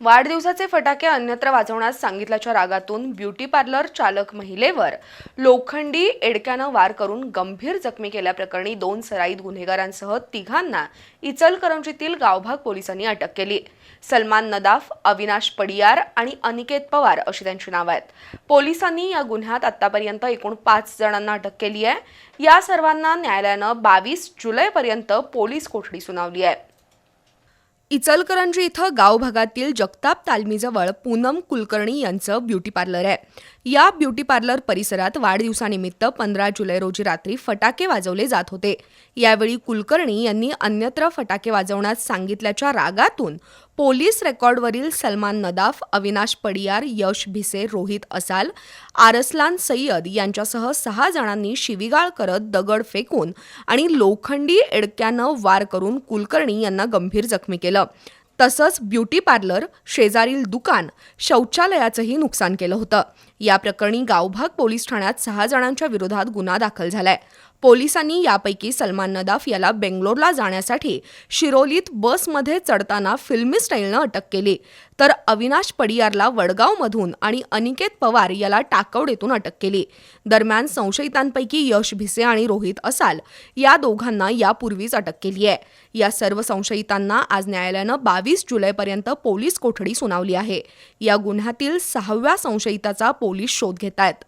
वाढदिवसाचे फटाके अन्यत्र वाजवण्यास सांगितल्याच्या रागातून ब्युटी पार्लर चालक महिलेवर लोखंडी एडक्यानं वार करून गंभीर जखमी केल्याप्रकरणी दोन सराईत गुन्हेगारांसह तिघांना इचलकरंजीतील गावभाग पोलिसांनी अटक केली. सलमान नदाफ अविनाश पडियार आणि अनिकेत पवार अशी त्यांची नावं आहेत. पोलिसांनी या गुन्ह्यात आतापर्यंत एकूण पाच जणांना अटक केली आहे. या सर्वांना न्यायालयानं बावीस जुलैपर्यंत पोलीस कोठडी सुनावली आहे. इचलकरंजी इथं गाव भागातील जगताप तालमीजवळ पूनम कुलकर्णी यांचं ब्युटी पार्लर आहे. या ब्युटी पार्लर परिसरात वाढदिवसानिमित्त पंधरा जुलै रोजी रात्री फटाके वाजवले जात होते. यावेळी कुलकर्णी यांनी अन्यत्र फटाके वाजवण्यास सांगितल्याच्या रागातून पोलीस रेकॉर्डवरील सलमान नदाफ अविनाश पडियार यश भिसे रोहित असाल आरसलान सय्यद यांच्यासह सहा जणांनी शिवीगाळ करत दगड फेकून आणि लोखंडी एडक्यानं वार करून कुलकर्णी यांना गंभीर जखमी केलं. तसंच ब्युटी पार्लर शेजारील दुकान शौचालयाचंही नुकसान केलं होतं. या प्रकरणी गावभाग पोलीस ठाण्यात सहा जणांच्या विरोधात गुन्हा दाखल झालाय. पोलिसांनी यापैकी सलमान नदाफ याला बेंगलोरला जाण्यासाठी शिरोलीत बसमध्ये चढताना फिल्मी स्टाईलनं अटक केली. तर अविनाश पडियारला वडगावमधून आणि अनिकेत पवार याला टाकवडेतून अटक केली. दरम्यान संशयितांपैकी यश भिसे आणि रोहित असाल या दोघांना यापूर्वीच अटक केली आहे. या सर्व संशयितांना आज न्यायालयानं बावीस जुलैपर्यंत पोलीस कोठडी सुनावली आहे. या गुन्ह्यातील सहाव्या संशयिताचा पोलीस शोध घेत आहेत